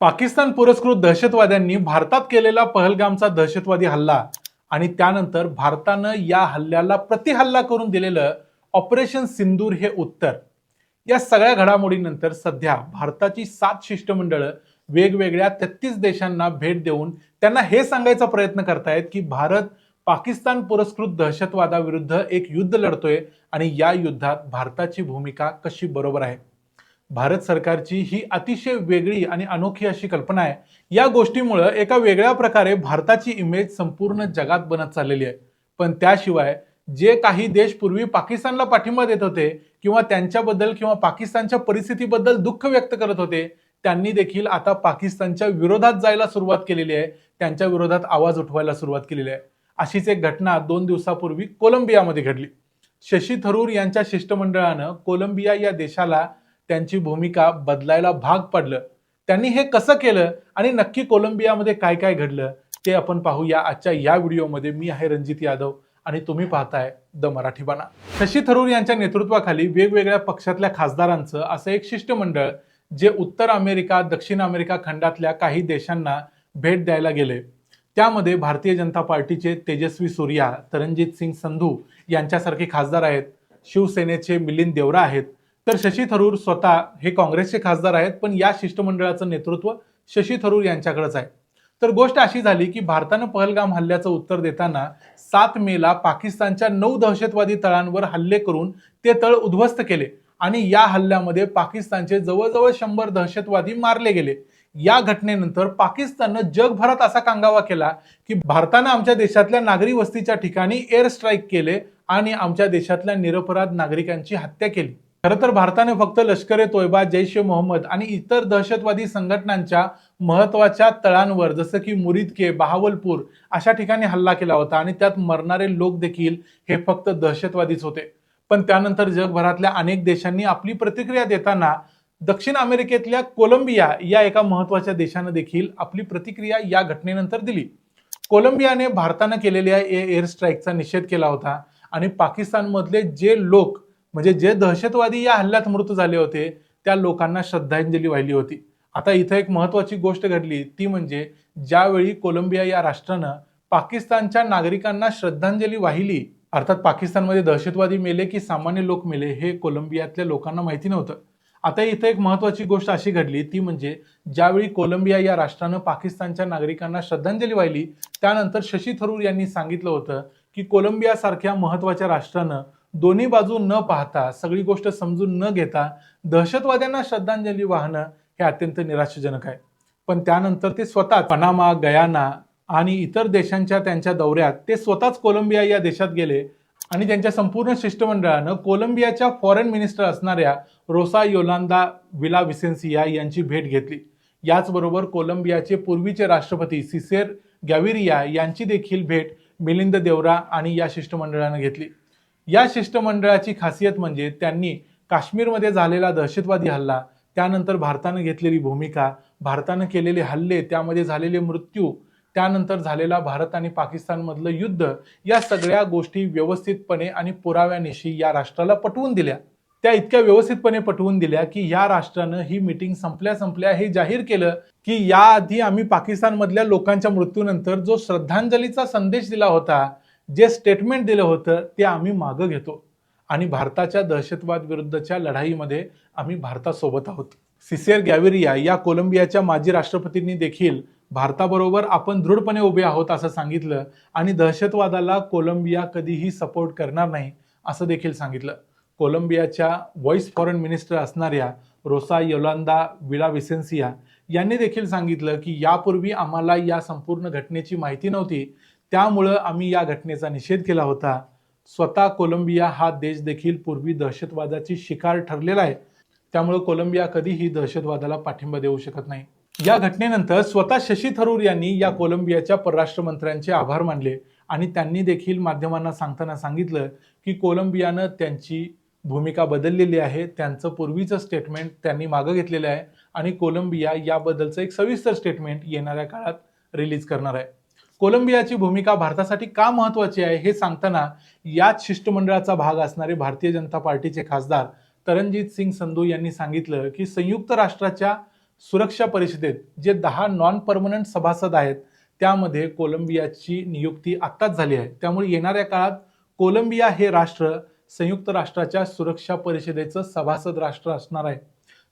पाकिस्तान पुरस्कृत दहशतवाद्यांनी भारतात केलेला पहलगामचा दहशतवादी हल्ला आणि त्यानंतर भारतानं या हल्ल्याला प्रतिहल्ला करून दिलेलं ऑपरेशन सिंदूर हे उत्तर. या सगळ्या घडामोडीनंतर सध्या भारताची सात शिष्टमंडळं वेगवेगळ्या तेहतीस देशांना भेट देऊन त्यांना हे सांगायचा प्रयत्न करतायत की भारत पाकिस्तान पुरस्कृत दहशतवादाविरुद्ध एक युद्ध लढतोय आणि या युद्धात भारताची भूमिका कशी बरोबर आहे? भारत सरकारची ही अतिशय वेगळी आणि अनोखी अशी कल्पना आहे. या गोष्टीमुळं एका वेगळ्या प्रकारे भारताची इमेज संपूर्ण जगात बनत चाललेली आहे. पण त्याशिवाय जे काही देश पूर्वी पाकिस्तानला पाठिंबा देत होते किंवा त्यांच्याबद्दल किंवा पाकिस्तानच्या परिस्थितीबद्दल दुःख व्यक्त करत होते त्यांनी देखील आता पाकिस्तानच्या विरोधात जायला सुरुवात केलेली आहे. त्यांच्या विरोधात आवाज उठवायला सुरुवात केलेली आहे. अशीच एक घटना दोन दिवसापूर्वी कोलंबियामध्ये घडली. शशी थरूर यांच्या शिष्टमंडळानं कोलंबिया या देशाला त्यांची भूमिका बदलायला भाग पडलं. त्यांनी हे कसं केलं आणि नक्की कोलंबियामध्ये काय काय घडलं ते आपण पाहूया आजच्या या व्हिडिओमध्ये. मी आहे रणजित यादव आणि तुम्ही पाहताय द मराठी बाणा. शशी थरूर यांच्या नेतृत्वाखाली वेगवेगळ्या पक्षातल्या खासदारांचं असं एक शिष्टमंडळ जे उत्तर अमेरिका दक्षिण अमेरिका खंडातल्या काही देशांना भेट द्यायला गेले. त्यामध्ये भारतीय जनता पार्टीचे तेजस्वी सूर्या तरंजित सिंग संधू यांच्यासारखे खासदार आहेत. शिवसेनेचे मिलिंद देवरा आहेत. तर शशी थरूर स्वतः हे काँग्रेसचे खासदार आहेत पण या शिष्टमंडळाचं नेतृत्व शशी थरूर यांच्याकडेच आहे. तर गोष्ट अशी झाली की भारतानं पहलगाम हल्ल्याचं उत्तर देताना सात मेला पाकिस्तानच्या नऊ दहशतवादी तळांवर हल्ले करून ते तळ उद्ध्वस्त केले आणि या हल्ल्यामध्ये पाकिस्तानचे जवळजवळ शंभर दहशतवादी मारले गेले. या घटनेनंतर पाकिस्ताननं जगभरात असा कांगावा केला की भारतानं आमच्या देशातल्या नागरी वस्तीच्या ठिकाणी एअर स्ट्राईक केले आणि आमच्या देशातल्या निरपराध नागरिकांची हत्या केली. खरं तर भारताने फक्त लष्कर ए तोयबा जैश ए मोहम्मद आणि इतर दहशतवादी संघटनांच्या महत्त्वाच्या तळांवर जसं की मुरिदके बहावलपूर अशा ठिकाणी हल्ला केला होता आणि त्यात मरणारे लोक देखील हे फक्त दहशतवादीच होते. पण त्यानंतर जगभरातल्या अनेक देशांनी आपली प्रतिक्रिया देताना दक्षिण अमेरिकेतल्या कोलंबिया या एका महत्त्वाच्या देशानं देखील आपली प्रतिक्रिया या घटनेनंतर दिली. कोलंबियाने भारतानं केलेल्या एअर स्ट्राईकचा निषेध केला होता आणि पाकिस्तानमधले जे लोक म्हणजे जे दहशतवादी या हल्ल्यात मृत झाले होते त्या लोकांना श्रद्धांजली वाहिली होती. आता इथं एक महत्वाची गोष्ट घडली ती म्हणजे ज्यावेळी कोलंबिया या राष्ट्रानं पाकिस्तानच्या नागरिकांना श्रद्धांजली वाहिली अर्थात पाकिस्तानमध्ये दहशतवादी मेले की सामान्य लोक मेले हे कोलंबियातल्या लोकांना माहिती नव्हतं. आता इथं एक महत्वाची गोष्ट अशी घडली ती म्हणजे ज्यावेळी कोलंबिया या राष्ट्रानं पाकिस्तानच्या नागरिकांना श्रद्धांजली वाहिली त्यानंतर शशी थरूर यांनी सांगितलं होतं की कोलंबियासारख्या महत्त्वाच्या राष्ट्रानं दोन्ही बाजू न पाहता सगळी गोष्ट समजून न घेता दहशतवाद्यांना श्रद्धांजली वाहणं हे अत्यंत निराशाजनक आहे. पण त्यानंतर ते स्वतः पनामा गयाना आणि इतर देशांच्या त्यांच्या दौऱ्यात ते स्वतःच कोलंबिया या देशात गेले आणि त्यांच्या संपूर्ण शिष्टमंडळानं कोलंबियाच्या फॉरेन मिनिस्टर असणाऱ्या रोसा योलांदा विला विसेन्सिया यांची भेट घेतली. याचबरोबर कोलंबियाचे पूर्वीचे राष्ट्रपती सिसेर गॅविरिया यांची देखील भेट मिलिंद देवरा आणि या शिष्टमंडळानं घेतली. या शिष्टमंडळाची खासियत म्हणजे त्यांनी काश्मीरमध्ये झालेला दहशतवादी हल्ला त्यानंतर भारतानं घेतलेली भूमिका भारतानं केलेले हल्ले त्यामध्ये झालेले मृत्यू त्यानंतर झालेला भारत आणि पाकिस्तानमधलं युद्ध या सगळ्या गोष्टी व्यवस्थितपणे आणि पुराव्यानिशी या राष्ट्राला पटवून दिल्या. त्या इतक्या व्यवस्थितपणे पटवून दिल्या की या राष्ट्रानं ही मिटिंग संपल्या संपल्या हे जाहीर केलं की याआधी आम्ही पाकिस्तानमधल्या लोकांच्या मृत्यूनंतर जो श्रद्धांजलीचा संदेश दिला होता जे स्टेटमेंट दिलं होतं ते आम्ही मागं घेतो. आणि भारताच्या दहशतवाद विरुद्धच्या लढाईमध्ये आम्ही भारतासोबत आहोत. सिसेर गॅव्हेरिया या कोलंबियाच्या माजी राष्ट्रपतींनी देखील भारताबरोबर आपण दृढपणे उभे आहोत असं सांगितलं आणि दहशतवादाला कोलंबिया कधीही सपोर्ट करणार नाही असं देखील सांगितलं. कोलंबियाच्या व्हॉइस फॉरेन मिनिस्टर असणाऱ्या रोसा योलांदा विला विसेन्सिया यांनी देखील सांगितलं की यापूर्वी आम्हाला या संपूर्ण घटनेची माहिती नव्हती त्यामुळं आम्ही या घटनेचा निषेध केला होता. स्वतः कोलंबिया हा देश देखील पूर्वी दहशतवादाची शिकार ठरलेला आहे. त्यामुळे कोलंबिया कधीही दहशतवादाला पाठिंबा देऊ शकत नाही. या घटनेनंतर स्वतः शशी थरूर यांनी या कोलंबियाच्या परराष्ट्र मंत्र्यांचे आभार मानले आणि त्यांनी देखील माध्यमांना सांगताना सांगितलं की कोलंबियानं त्यांची भूमिका बदललेली आहे. त्यांचं पूर्वीचं स्टेटमेंट त्यांनी मागं घेतलेलं आहे आणि कोलंबिया याबद्दलचं एक सविस्तर स्टेटमेंट येणाऱ्या काळात रिलीज करणार आहे. कोलंबियाची भूमिका भारतासाठी का महत्वाची आहे हे सांगताना याच शिष्टमंडळाचा भाग असणारे भारतीय जनता पार्टीचे खासदार तरणजीत सिंग संधू यांनी सांगितलं की संयुक्त राष्ट्राच्या सुरक्षा परिषदेत जे दहा नॉन परमनंट सभासद आहेत त्यामध्ये कोलंबियाची नियुक्ती आत्ताच झाली आहे. त्यामुळे येणाऱ्या काळात कोलंबिया हे राष्ट्र संयुक्त राष्ट्राच्या सुरक्षा परिषदेचं सभासद राष्ट्र असणार आहे.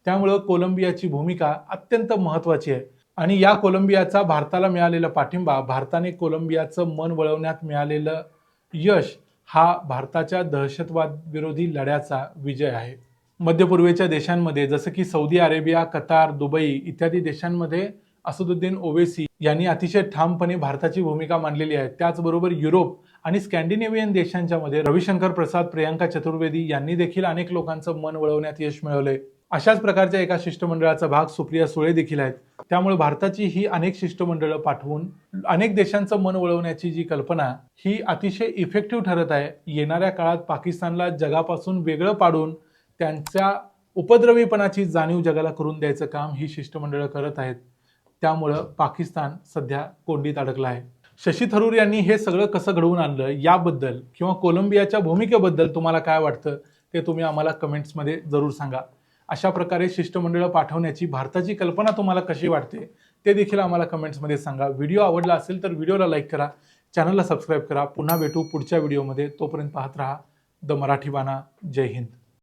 त्यामुळं कोलंबियाची भूमिका अत्यंत महत्त्वाची आहे. आणि या कोलंबियाचा भारताला मिळालेला पाठिंबा भारताने कोलंबियाचं मन वळवण्यात मिळालेलं यश हा भारताच्या दहशतवाद विरोधी लढ्याचा विजय आहे. मध्य पूर्वेच्या देशांमध्ये जसं की सौदी अरेबिया कतार दुबई इत्यादी देशांमध्ये असदुद्दीन ओवेसी यांनी अतिशय ठामपणे भारताची भूमिका मांडलेली आहे. त्याचबरोबर युरोप आणि स्कॅन्डिनेव्हियन देशांच्या मध्ये रविशंकर प्रसाद प्रियांका चतुर्वेदी यांनी देखील अनेक लोकांचं मन वळवण्यात यश मिळवलंय. अशाच प्रकारच्या एका शिष्टमंडळाचा भाग सुप्रिया सुळे देखील आहेत. त्यामुळे भारताची ही अनेक शिष्टमंडळं पाठवून अनेक देशांचं मन वळवण्याची जी कल्पना ही अतिशय इफेक्टिव्ह ठरत आहे. येणाऱ्या काळात पाकिस्तानला जगापासून वेगळं पाडून त्यांच्या उपद्रवीपणाची जाणीव जगाला करून द्यायचं काम ही शिष्टमंडळं करत आहेत. त्यामुळं पाकिस्तान सध्या कोंडीत अडकला आहे. शशी थरूर यांनी हे सगळं कसं घडवून आणलं याबद्दल किंवा कोलंबियाच्या भूमिकेबद्दल तुम्हाला काय वाटतं ते तुम्ही आम्हाला कमेंट्समध्ये जरूर सांगा. अशा प्रकारे शिष्टमंडळं पाठवण्याची भारताची कल्पना तुम्हाला कशी वाटते ते देखील आम्हाला कमेंट्समध्ये सांगा. व्हिडिओ आवडला असेल तर व्हिडिओला लाईक करा चॅनलला सबस्क्राईब करा. पुन्हा भेटू पुढच्या व्हिडिओमध्ये तोपर्यंत पाहत राहा. द मराठी बाणा. जय हिंद.